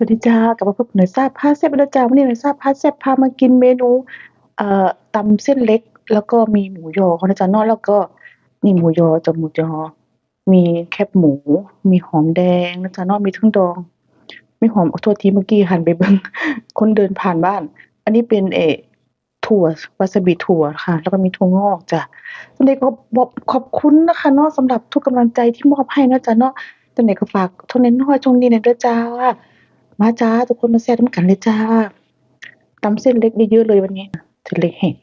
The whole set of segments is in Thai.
สวัสดีจ้ากลับมาพบกับหน่อยทราบพาแซ่บนะจ๊ะวันนี้หน่อยทราบพาแซ่บพามากินเมนูเอ่อตำเส้นเล็ก แล้วก็มีหมูยอนะจ๊ะเนาะแล้วก็นี่หมูยอจะหมูยอ มีแคบหมู มีหอมแดงนะจ๊ะเนาะมีทั้งดอง มีหอมขอโทษทีเมื่อกี้หันไปเบิ่งคนเดินผ่านบ้าน อันนี้เป็นเอถั่ววาซาบิถั่วค่ะ แล้วก็มีถั่วงอกจ้ะจังได๋ก็บอกขอบคุณนะคะเนาะสำหรับทุกกำลังใจที่มอบให้นะจ๊ะเนาะจังได๋ก็ฝากเท่าน้อยช่วงนี้หน่อยเด้อจ้า มาจ้าทุกคนมาแซ่บน้ำกันเลยจ้าตำเส้นเล็กเยอะๆเลยวันนี้เส้นเล็กแห้ง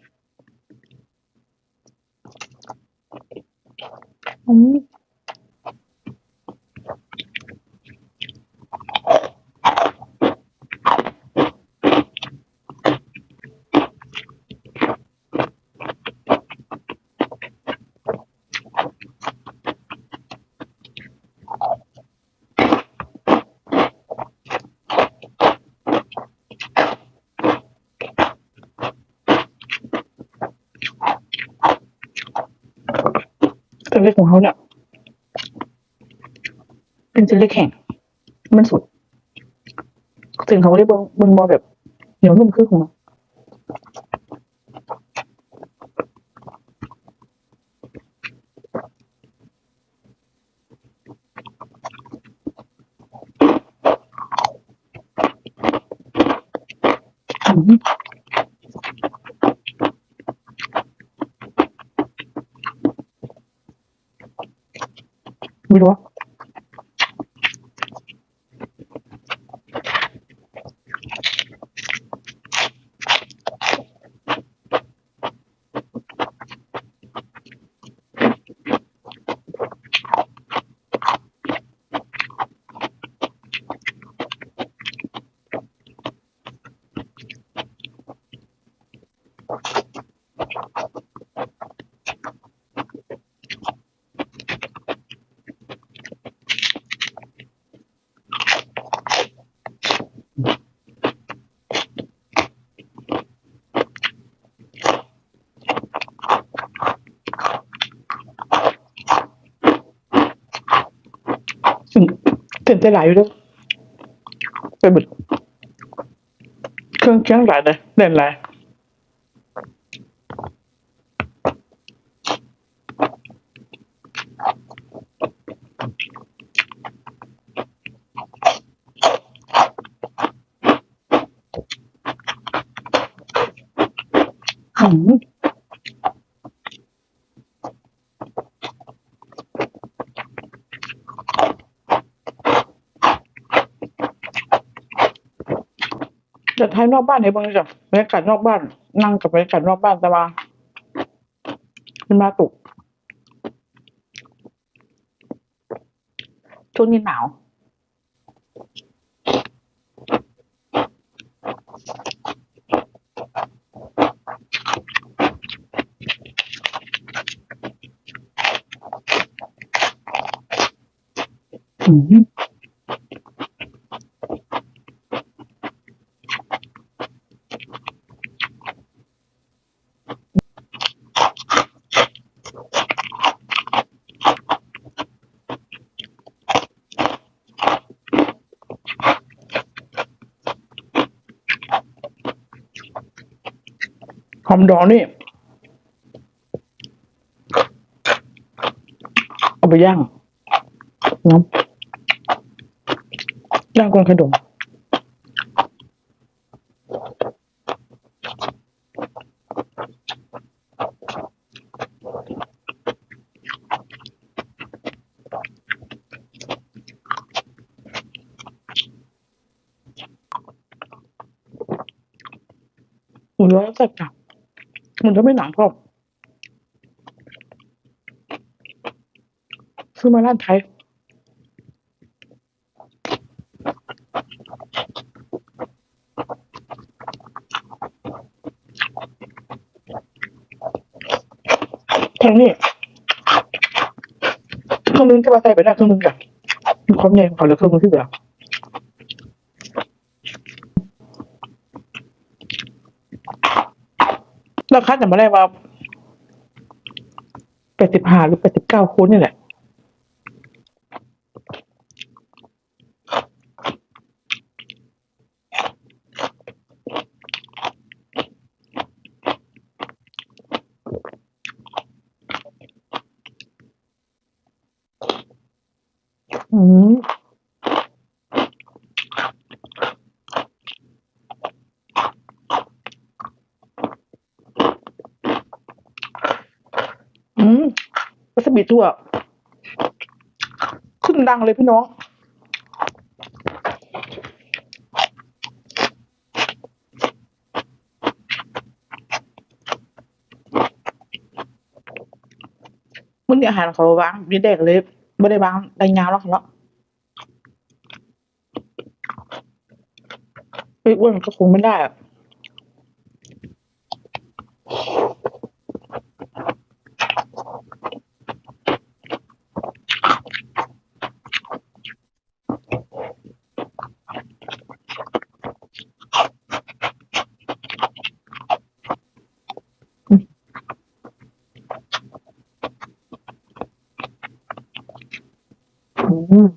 อืม เส้นเล็กของเขาเนี่ยเป็นเส้นเล็กแห้งมันสุดถึงเขาได้เบิ้งเบิ้งบอแบบเหนียวนุ่มขึ้นของเรา ไม่รู้ว่า อื มตื่นเต้นหลายอยู่ด้วยไปหมดเครื่องเคียงหลายเลยเด่นหลายอื จะทายนอกบ้านให้เบิ่งจ้ะบรรยากาศนอกบ้าน นั่งกับบรรยากาศนอกบ้านแต่ว่ามันมาตุกช่วงนี้หนาว อมดองนี่ เอาไปย่างนาะย่างก้นขนมหมูร้อยสับจ้ะ มันจะไม่หนังพร้อมซื้อมาร้านไทยทางนี้เครื่องนึงจะมาใส่ไปได้เครื่องนึงจ้ะมีความใหญ่ของเขาเหลือเครื่องนึงที่เหลือ ราคาจำไม่ได้ว่าแปดสิบห้าหรือแปดสิบเก้าคูณนี่แหละ บีทั่ว ขึ้นดังเลยพี่น้องมื้อนี้อาหารเขาวางมีแดกเลยบ่ได้วางได้ยาวแล้วเนาะไปอ้วนก็คงไม่ได้อะ อืม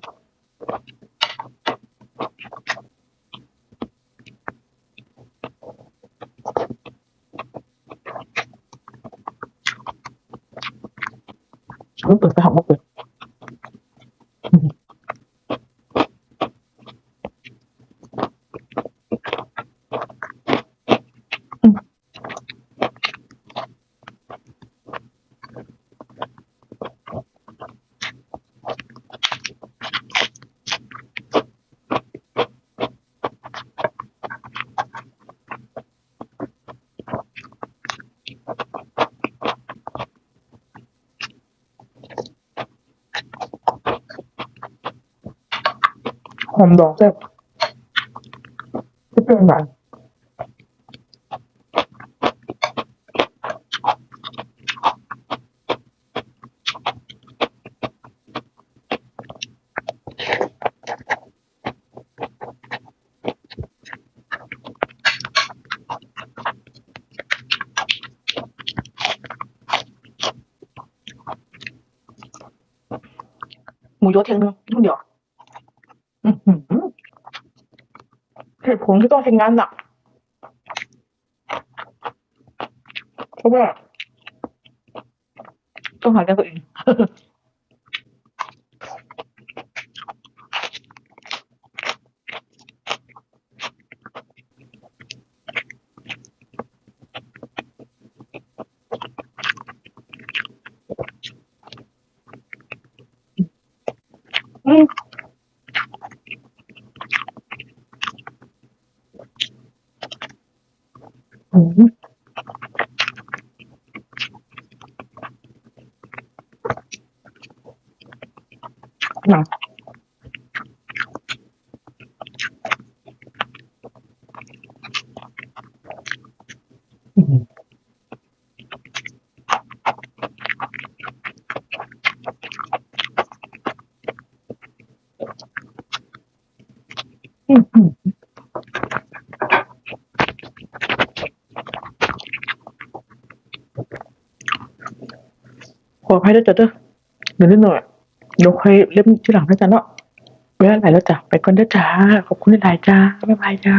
ไม่เปิ ดไปหาไม่เปิดหอ เหตุผลที่ต้องทำงานหนักเพราะว่าต้องหาเงินตัวเอง อืมหนังอืมอืมอืมข ออภัยด้วยจ้ะเด้อเดี๋ยวนิดหน่อยเดี๋ยวค่อยเล่มที่หลังนะจ๊ะเนาะเวลาไหนแล้วจ้ะไปก่อนเด้อจ้าขอบคุณหลายจ้าบ๊ายบายจ้า